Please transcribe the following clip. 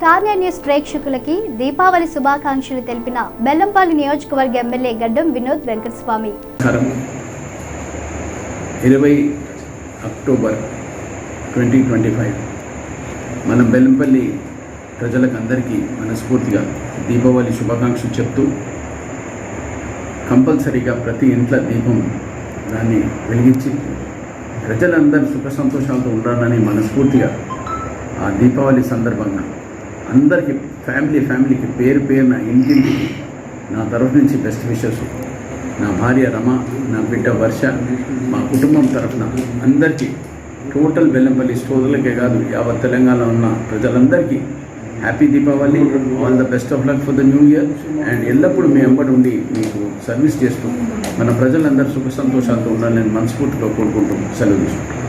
తార్యా news ప్రేక్షకులకి దీపావళి శుభాకాంక్షలు తెలిపిన బెల్లంపల్లి నియోజకవర్గ ఎమ్మెల్యే గడ్డం వినోద్ వెంకటస్వామి. ఇరవై అక్టోబర్ ట్వంటీ ట్వంటీ ఫైవ్ మన బెల్లంపల్లి ప్రజలకు అందరికీ మనస్ఫూర్తిగా దీపావళి శుభాకాంక్షలు చెప్తూ కంపల్సరీగా ప్రతి ఇంట్లో దీపం దాన్ని వెలిగించి ప్రజలందరూ సుఖ సంతోషాలతో ఉండాలని మనస్ఫూర్తిగా ఆ దీపావళి సందర్భంగా అందరికీ ఫ్యామిలీ ఫ్యామిలీకి పేరు పేరున ఇంటింటికి నా తరఫు నుంచి బెస్ట్ విషెస్. నా భార్య రమ నా బిడ్డ వర్ష మా కుటుంబం తరఫున అందరికీ టోటల్ బెల్లంపల్లి సోదరులకే కాదు యావత్ తెలంగాణ ఉన్న ప్రజలందరికీ happy Deepavali. All the best of luck for the new year. And ఎల్లప్పుడూ మీ ఎంబడి ఉండి మీకు సర్వీస్ చేస్తూ మన ప్రజలందరూ సుఖ సంతోషాలతో ఉండాలని మనస్ఫూర్తిగా కోరుకుంటూ సెలవు తీసుకుంటాం